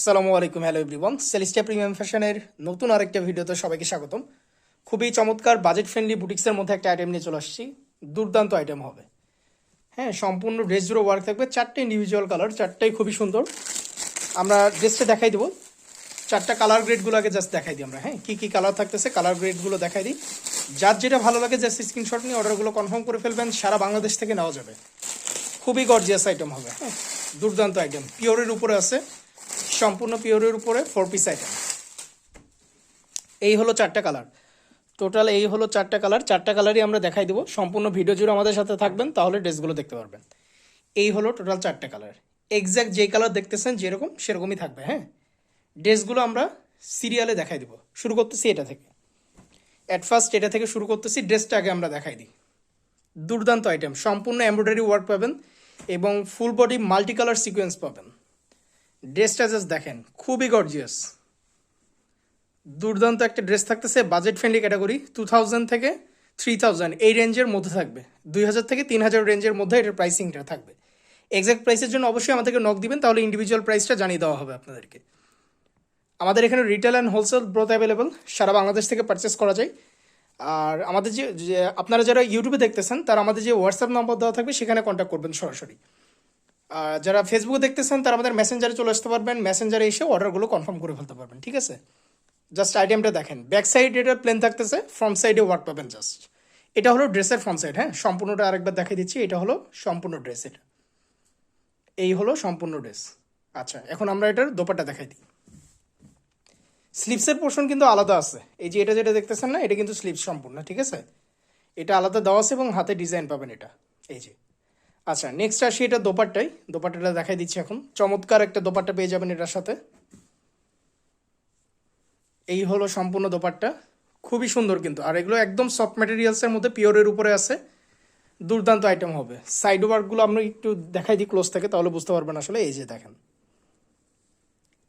আসসালামু আলাইকুম hello everyone সেলিস্টিয়া premium ফ্যাশনের নতুন আরেকটা ভিডিওতে সবাইকে স্বাগতম। খুবই চমৎকার বাজেট ফ্রেন্ডলি বুটিক্সের মধ্যে একটা আইটেম নিয়ে চলে আসছি। দুর্দান্ত আইটেম হবে। হ্যাঁ সম্পূর্ণ ড্রেস জুড়ে ওয়ার্ক থাকবে। চারটে ইন্ডিভিজুয়াল কালার চারটাই খুবই সুন্দর। আমরা ড্রেসটা দেখাই দেবো। চারটা কালার গ্রেডগুলো আগে জাস্ট দেখাই দিই আমরা। হ্যাঁ কী কী কালার থাকতেছে কালার গ্রেডগুলো দেখাই দিই। যার যেটা ভালো লাগে জাস্ট স্ক্রিনশট নিয়ে অর্ডারগুলো কনফার্ম করে ফেলবেন। সারা বাংলাদেশ থেকে নেওয়া যাবে। খুবই গর্জিয়াস আইটেম হবে। হ্যাঁ দুর্দান্ত আইটেম পিওরের উপরে আছে। সম্পূর্ণ পিওরের উপরে ফোর পিস আইটেম এই হলো চারটা কালার টোটাল এই হলো চারটা কালার চারটা কালারই আমরা দেখাই দেবো। সম্পূর্ণ ভিডিও জুড়ে আমাদের সাথে থাকবেন, তাহলে ড্রেসগুলো দেখতে পারবেন। এই হলো টোটাল চারটা কালার এক্স্যাক্ট যে কালার দেখতেছেন, যেরকম, সেরকমই থাকবে হ্যাঁ? ড্রেসগুলো আমরা সিরিয়ালে দেখাই দেবো। শুরু করতেছি এটা থেকে। অ্যাট ফার্স্ট এটা থেকে শুরু করতেছি ড্রেসটা আগে আমরা দেখাই দিই। দুর্দান্ত আইটেম সম্পূর্ণ এমব্রয়ডারি ওয়ার্ক পাবেন এবং full body multi colour sequence পাবেন। ড্রেসটা জাস্ট দেখেন, খুবই গর্জিয়াস দুর্দান্ত একটা ড্রেস থাকতেছে budget friendly category two thousand থেকে থ্রি থাউজেন্ড এই রেঞ্জের মধ্যে থাকবে। দুই হাজার থেকে তিন হাজার রেঞ্জের মধ্যে এটার প্রাইসিংটা থাকবে। এক্সাক্ট প্রাইসের জন্য অবশ্যই আমাদেরকে নক দিবেন, তাহলে ইন্ডিভিজুয়াল প্রাইসটা জানিয়ে দেওয়া হবে আপনাদেরকে। আমাদের এখানে retail and wholesale both available সারা বাংলাদেশ থেকে পারচেস করা যায়। আর আমাদের যে আপনারা যারা ইউটিউবে দেখতেছেন, তারা আমাদের যে হোয়াটসঅ্যাপ নম্বর দেওয়া থাকবে, সেখানে কন্ট্যাক্ট করবেন সরাসরি। যারা ফেসবুকে দেখতেছেন, তারা আমাদের মেসেঞ্জারে চলে আসতে পারবেন। মেসেঞ্জারে এসে অর্ডারগুলো কনফার্ম করে ফেলতে পারবেন, ঠিক আছে? জাস্ট আইটেমটা দেখেন। ব্যাক সাইড এটা প্লেন থাকতেছে ফ্রন্ট সাইডে ওয়ার্ক পাবেন জাস্ট এটা হলো ড্রেসের ফ্রন্ট সাইড হ্যাঁ? সম্পূর্ণটা আরেকবার দেখাই দিচ্ছি, এটা হলো সম্পূর্ণ ড্রেস এটা। এই হলো সম্পূর্ণ ড্রেস আচ্ছা এখন আমরা এটার দোপাটা দেখাই দিই। স্লিপসের পোর্শন কিন্তু আলাদা আছে। এই যে এটা যেটা দেখতেছেন না, এটা কিন্তু স্লিপস সম্পূর্ণ, ঠিক আছে? এটা আলাদা দেওয়া আছে এবং হাতে ডিজাইন পাবেন এটা। এই যে। আচ্ছা নেক্সট আসি এটা দোপাট্টাই দোপাট্টাটা দেখাই দিচ্ছি এখন। চমৎকার একটা দোপাট্টা পেয়ে যাবেন এটার সাথে। এই হলো সম্পূর্ণ দোপাট্টা। খুবই সুন্দর কিন্তু। আর এগুলো একদম সফট ম্যাটেরিয়ালসের মধ্যে পিওরের উপরে আছে। দুর্দান্ত আইটেম হবে। সাইড ওয়ার্কগুলো আমরা একটু দেখাই দিই ক্লোজ থেকে, তাহলে বুঝতে পারবেন আসলে এই যে দেখেন।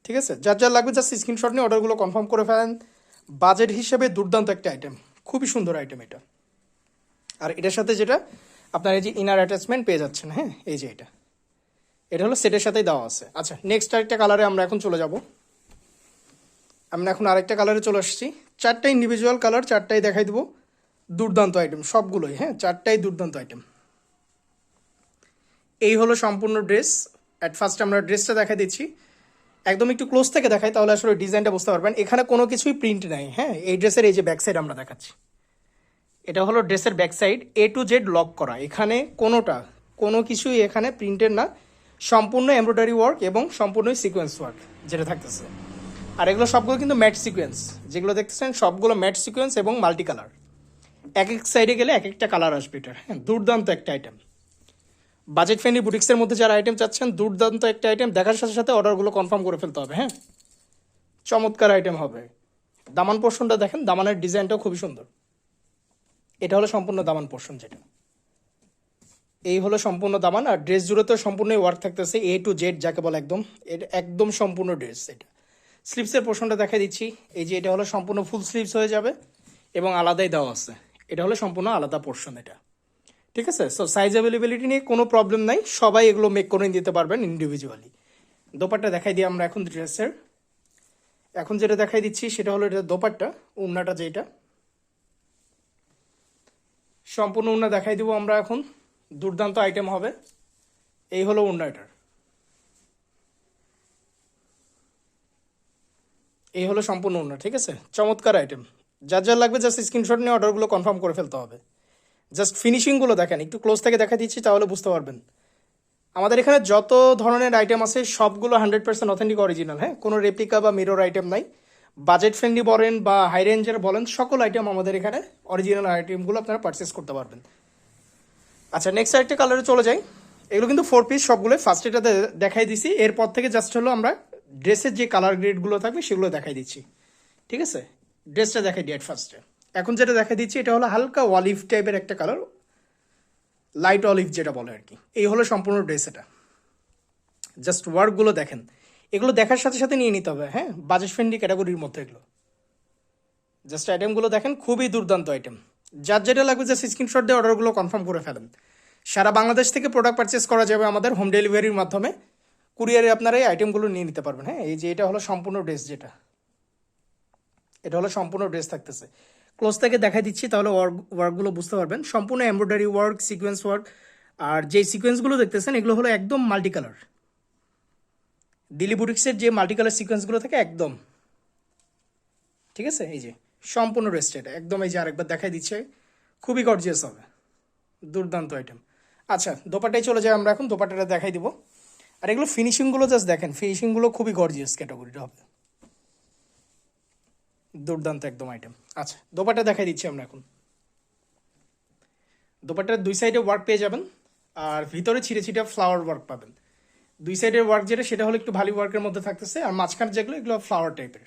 ঠিক আছে? যার যার লাগবে জাস্ট স্ক্রিনশট নিয়ে অর্ডারগুলো কনফার্ম করে ফেলেন। বাজেট হিসেবে দুর্দান্ত একটা আইটেম খুবই সুন্দর আইটেম এটা। আর এটার সাথে যেটা আপনার এই যে ইনার অ্যাটাচমেন্ট পেয়ে যাচ্ছেন হ্যাঁ এই যে এটা। এটা হলো সেটের সাথেই দেওয়া আছে। আচ্ছা নেক্সট আরেকটা কালারে আমরা এখন চলে যাব। আমরা এখন আরেকটা কালারে চলে আসছি। চারটা ইন্ডিভিজুয়াল কালার চারটাই দেখাই দেবো। দুর্দান্ত আইটেম সবগুলোই হ্যাঁ চারটাই দুর্দান্ত আইটেম এই হলো সম্পূর্ণ ড্রেস অ্যাট ফার্স্ট আমরা ড্রেসটা দেখা দিচ্ছি। একদম একটু ক্লোজ থেকে দেখাই, তাহলে আসলে ডিজাইনটা বুঝতে পারবেন। এখানে কোনো কিছুই প্রিন্ট নাই হ্যাঁ এই ড্রেসের এই যে ব্যাক সাইড আমরা দেখাচ্ছি। এটা হলো ড্রেসের back side A to Z lock করা। এখানে কোনোটা, কোনো কিছুই এখানে প্রিন্টের না। সম্পূর্ণ এমব্রয়ডারি ওয়ার্ক এবং সম্পূর্ণই সিকোয়েন্স ওয়ার্ক যেটা থাকতেছে। আর এগুলো সবগুলো কিন্তু ম্যাট সিকোয়েন্স যেগুলো দেখতেছেন, সবগুলো ম্যাট সিকোয়েন্স এবং মাল্টি কালার এক এক সাইডে গেলে এক একটা কালার আসবে এটার হ্যাঁ দুর্দান্ত একটা আইটেম বাজেট ফ্রেন্ডলি বুটিক্সের মধ্যে যারা আইটেম চাচ্ছেন, দুর্দান্ত একটা আইটেম দেখার সাথে সাথে অর্ডারগুলো কনফার্ম করে ফেলতে হবে হ্যাঁ? চমৎকার আইটেম হবে। দামান পোর্শনটা দেখেন, দামানের ডিজাইনটাও খুবই সুন্দর। এটা হলো সম্পূর্ণ দামান পোর্শন যেটা। এই হলো সম্পূর্ণ দামান, আর ড্রেস জুড়ে তো সম্পূর্ণই ওয়ার্ক থাকতেছে এ টু জেড যাকে বলে একদম এটা একদম সম্পূর্ণ ড্রেস এটা। স্লিপসের পোর্শনটা দেখা দিচ্ছি। এই যে এটা হলো সম্পূর্ণ ফুল স্লিপস হয়ে যাবে এবং আলাদাই দেওয়া আছে। এটা হলো সম্পূর্ণ আলাদা পোর্শন এটা। ঠিক আছে? সো সাইজ অ্যাভেলেবিলিটি নিয়ে কোনো প্রবলেম নাই। সবাই এগুলো মেক করে দিতে পারবেন ইন্ডিভিজুয়ালি দোপাট্টা দেখাই দিই আমরা এখন ড্রেসের এখন যেটা দেখাই দিচ্ছি সেটা হলো এটা দোপাট্টা, উন্নাটা যেটা। সম্পূর্ণ উন্না দেখাই দেবো আমরা এখন। দুর্দান্ত আইটেম হবে। এই হলো উন্নাটার এই হলো সম্পূর্ণ উন্না ঠিক আছে? চমৎকার আইটেম যার যার লাগবে জাস্ট স্ক্রিনশট নিয়ে অর্ডারগুলো কনফার্ম করে ফেলতে হবে। জাস্ট ফিনিশিংগুলো দেখেন, একটু ক্লোজ থেকে দেখা দিচ্ছি, তাহলে বুঝতে পারবেন। আমাদের এখানে যত ধরনের আইটেম আছে, সবগুলো হান্ড্রেড পার্সেন্ট অথেন্টিক অরিজিনাল হ্যাঁ? কোনো রেপ্লিকা বা মিরর আইটেম নাই। বাজেট ফ্রেন্ডলি বলেন বা হাই রেঞ্জের বলেন, সকল আইটেম আমাদের এখানে অরিজিনাল আইটেমগুলো আপনারা পারচেস করতে পারবেন। আচ্ছা নেক্সট আরেকটা কালারে চলে যাই। এগুলো কিন্তু ফোর পিস সবগুলো ফার্স্ট এটা দেখাই দিছি। এরপর থেকে জাস্ট হলো আমরা ড্রেসের যে কালার গ্রেডগুলো থাকবে, সেগুলো দেখাই দিচ্ছি। ঠিক আছে? ড্রেসটা দেখাই দিই ফার্স্টে এখন যেটা দেখা দিচ্ছি, এটা হলো হালকা অলিভ টাইপের একটা কালার লাইট অলিভ যেটা বলে আর কি। এই হলো সম্পূর্ণ ড্রেস এটা। জাস্ট ওয়ার্কগুলো দেখেন। এগুলো দেখার সাথে সাথে নিয়ে নিতে হবে হ্যাঁ? বাজেট ফ্রেন্ডলি ক্যাটাগরির মধ্যে এগুলো। জাস্ট আইটেমগুলো দেখেন, খুবই দুর্দান্ত আইটেম যার যেটা লাগবে জাস্ট স্ক্রিনশট দিয়ে অর্ডারগুলো কনফার্ম করে ফেলেন। সারা বাংলাদেশ থেকে প্রোডাক্ট পারচেস করা যাবে আমাদের হোম ডেলিভারির মাধ্যমে। কুরিয়ারে আপনারা এই আইটেমগুলো নিয়ে নিতে পারবেন হ্যাঁ? এই যে এটা হলো সম্পূর্ণ ড্রেস যেটা। এটা হলো সম্পূর্ণ ড্রেস থাকতেছে। ক্লোজ থেকে দেখাই দিচ্ছি, তাহলে ওয়ার্ক ওয়ার্কগুলো বুঝতে পারবেন। সম্পূর্ণ এমব্রয়ডারি ওয়ার্ক সিকোয়েন্স ওয়ার্ক আর যে সিকোয়েন্সগুলো দেখতেছেন, এগুলো হলো একদম মাল্টি কালার দিলি বুটিক্সের যে মাল্টি কালার সিকোয়েন্সগুলো থাকে, একদম। ঠিক আছে? এই যে, সম্পূর্ণ ড্রেসটা এটা একদম এই যে আরেকবার দেখাই দিচ্ছে। খুবই গর্জিয়াস হবে। দুর্দান্ত আইটেম আচ্ছা দোপাটায় চলে যাই আমরা এখন। দোপাটাটা দেখাই দিব। আর এগুলো ফিনিশিংগুলো জাস্ট দেখেন। ফিনিশিংগুলো খুবই গর্জিয়াস ক্যাটাগরিটা হবে। দুর্দান্ত একদম আইটেম আচ্ছা দোপাটা দেখাই দিচ্ছি আমরা এখন। দোপাটার দুই সাইডে ওয়ার্ক পেয়ে যাবেন। আর ভিতরে ছিঁড়ে ছিটে ফ্লাওয়ার ওয়ার্ক পাবেন। দুই সাইডের ওয়ার্ক যেটা, সেটা হলো একটু ভারী ওয়ার্কের মধ্যে থাকতেছে। আর মাঝখানে যেগুলো, এগুলো ফ্লাওয়ার টাইপের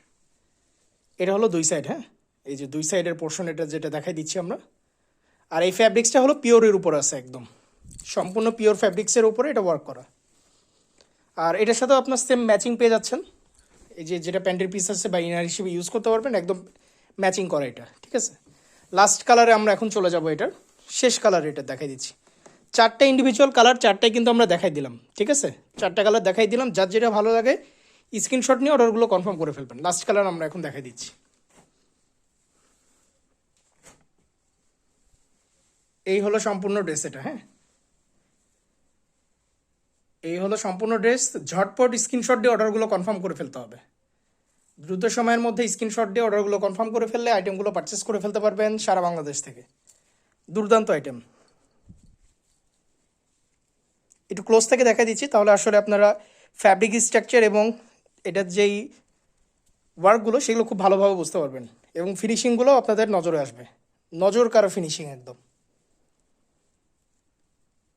এটা হলো দুই সাইড হ্যাঁ? এই যে দুই সাইডের পোর্শন এটা যেটা দেখাই দিচ্ছি আমরা। আর এই ফ্যাব্রিক্সটা হলো পিওরের উপর আছে একদম। সম্পূর্ণ পিওর ফ্যাব্রিক্সের উপরে এটা ওয়ার্ক করা। আর এটার সাথেও আপনার সেম ম্যাচিং পেয়ে যাচ্ছেন। এই যে যেটা প্যান্টের পিস আছে বা ইনার হিসেবে ইউজ করতে পারবেন, একদম ম্যাচিং করা এটা, ঠিক আছে? লাস্ট কালারে আমরা এখন চলে যাব এটার। শেষ কালার এটা দেখাই দিচ্ছি। চারটা ইন্ডিভিজুয়াল কালার চারটাই কিন্তু আমরা দেখাই দিলাম, ঠিক আছে? চারটা কালার দেখাই দিলাম, যার যেটা ভালো লাগে স্ক্রিনশট নিয়ে অর্ডারগুলো কনফার্ম করে ফেলবেন। লাস্ট কালার আমরা এখন দেখাই দিচ্ছি। এই হলো সম্পূর্ণ ড্রেস এটা হ্যাঁ? এই হলো সম্পূর্ণ ড্রেস ঝটপট স্ক্রিনশট দিয়ে অর্ডারগুলো কনফার্ম করে ফেলতে হবে। দ্রুত সময়ের মধ্যে স্ক্রিনশট দিয়ে অর্ডারগুলো কনফার্ম করে ফেললে আইটেমগুলো পারচেস করে ফেলতে পারবেন সারা বাংলাদেশ থেকে। দুর্দান্ত আইটেম একটু ক্লোজ থেকে দেখা দিচ্ছি, তাহলে আসলে আপনারা ফ্যাব্রিক স্ট্রাকচার এবং এটার যেই ওয়ার্কগুলো সেগুলো খুব ভালোভাবে বুঝতে পারবেন। এবং ফিনিশিংগুলো আপনাদের নজরে আসবে। নজর কারও ফিনিশিং একদম।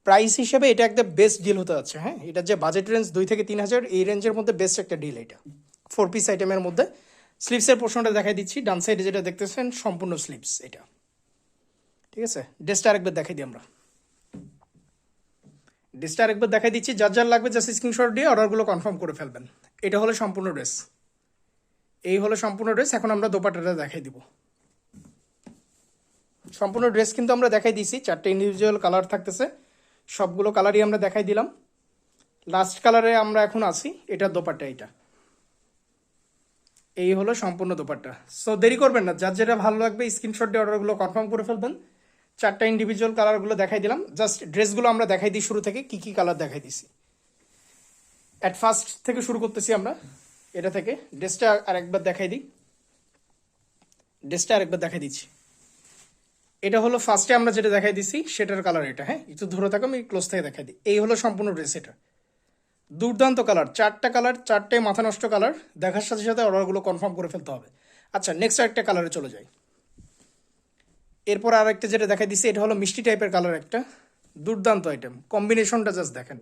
প্রাইস হিসেবে এটা একটা বেস্ট ডিল হতে যাচ্ছে হ্যাঁ? এটার যে বাজেট রেঞ্জ দুই থেকে তিন হাজার, এই রেঞ্জের মধ্যে বেস্ট একটা ডিল এটা। ফোর পিস আইটেমের মধ্যে। স্লিপসের পোর্শনটা দেখাই দিচ্ছি, ডান সাইডে যেটা দেখতেছেন, সম্পূর্ণ স্লিপস এটা। ঠিক আছে? ড্রেসটা আরেকবার দেখাই দিই আমরা। ড্রেসটা আরেকবার দেখাই দিচ্ছি, যার যার লাগবে জাস্ট স্ক্রিনশট দিয়ে অর্ডারগুলো কনফার্ম করে ফেলবেন। এটা হলো সম্পূর্ণ ড্রেস এই হলো সম্পূর্ণ ড্রেস এখন আমরা দোপাটাটা দেখাই দিব। সম্পূর্ণ ড্রেস কিন্তু আমরা দেখাই দিয়েছি, চারটে ইন্ডিভিজুয়াল কালার থাকতেছে, সবগুলো কালারই আমরা দেখাই দিলাম। লাস্ট কালারে আমরা এখন আছি, এটা দোপাট্টা, এটা। এই হলো সম্পূর্ণ দোপাট্টা। সো দেরি করবেন না, যার যেটা ভালো লাগবে স্ক্রিনশট দিয়ে অর্ডারগুলো কনফার্ম করে ফেলবেন। চারটা ইন্ডিভিজুয়াল কালারগুলো দেখাই দিলাম। জাস্ট ড্রেসগুলো আমরা দেখাই দিই শুরু থেকে, কি কি কালার দেখাই দিছি। অ্যাট ফার্স্ট থেকে শুরু করতেছি আমরা, এটা থেকে। ড্রেসটা আরেকবার দেখাই দিই। ড্রেসটা আরেকবার দেখাই দিচ্ছি। এটা হলো ফার্স্টে আমরা যেটা দেখাই দিছি, সেটার কালার এটা হ্যাঁ? একটু ধরে থাকো, আমি ক্লোজ থেকে দেখাই দিই। এই হলো সম্পূর্ণ ড্রেস এটা। দুর্দান্ত কালার চারটা কালার চারটে মাথা নষ্ট কালার দেখার সাথে সাথে অর্ডারগুলো কনফার্ম করে ফেলতে হবে। আচ্ছা নেক্সট একটা কালারে চলে যাই। এরপর আর একটা যেটা দেখাই দিচ্ছে এটা হলো মিষ্টি টাইপের কালার একটা। দুর্দান্ত আইটেম কম্বিনেশনটা জাস্ট দেখেন।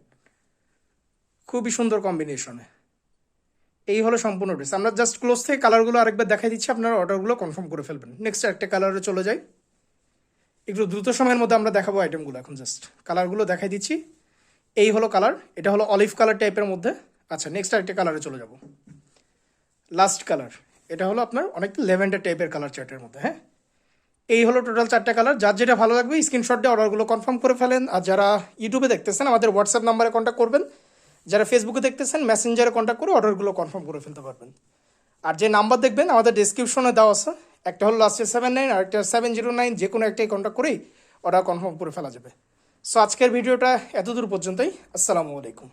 খুবই সুন্দর কম্বিনেশনে এই হলো সম্পূর্ণ ড্রেস আমরা জাস্ট ক্লোজ থেকে কালারগুলো আরেকবার দেখাই দিচ্ছি, আপনারা অর্ডারগুলো কনফার্ম করে ফেলবেন। নেক্সট একটা কালারে চলে যাই। একটু দ্রুত সময়ের মধ্যে আমরা দেখাবো আইটেমগুলো এখন জাস্ট কালারগুলো দেখাই দিচ্ছি। এই হলো কালার এটা হলো অলিভ কালার টাইপের মধ্যে। আচ্ছা নেক্সট আরেকটা কালারে চলে যাব। লাস্ট কালার এটা হলো আপনার অনেকটা লেভেন্ডার টাইপের কালার চার্টের মধ্যে হ্যাঁ? এই হলো টোটাল চারটা কালার যার যেটা ভালো লাগবে স্ক্রিনশট দিয়ে অর্ডারগুলো কনফার্ম করে ফেলেন। আর যারা ইউটিউবে দেখতেছেন, আমাদের হোয়াটসঅ্যাপ নাম্বারে কন্ট্যাক্ট করবেন। যারা ফেসবুকে দেখতেছেন মেসেঞ্জারে কন্ট্যাক্ট করে অর্ডারগুলো কনফার্ম করে ফেলতে পারবেন। আর যে নাম্বার দেখবেন, আমাদের ডিসক্রিপশনে দেওয়া আছে। একটা হলো লাস্টে সেভেন নাইন আর একটা সেভেন জিরো নাইন যে কোনো একটাই কন্ট্যাক্ট করেই অর্ডার কনফার্ম করে ফেলা যাবে। সো আজকের ভিডিওটা এতদূর পর্যন্তই। আসসালামু আলাইকুম।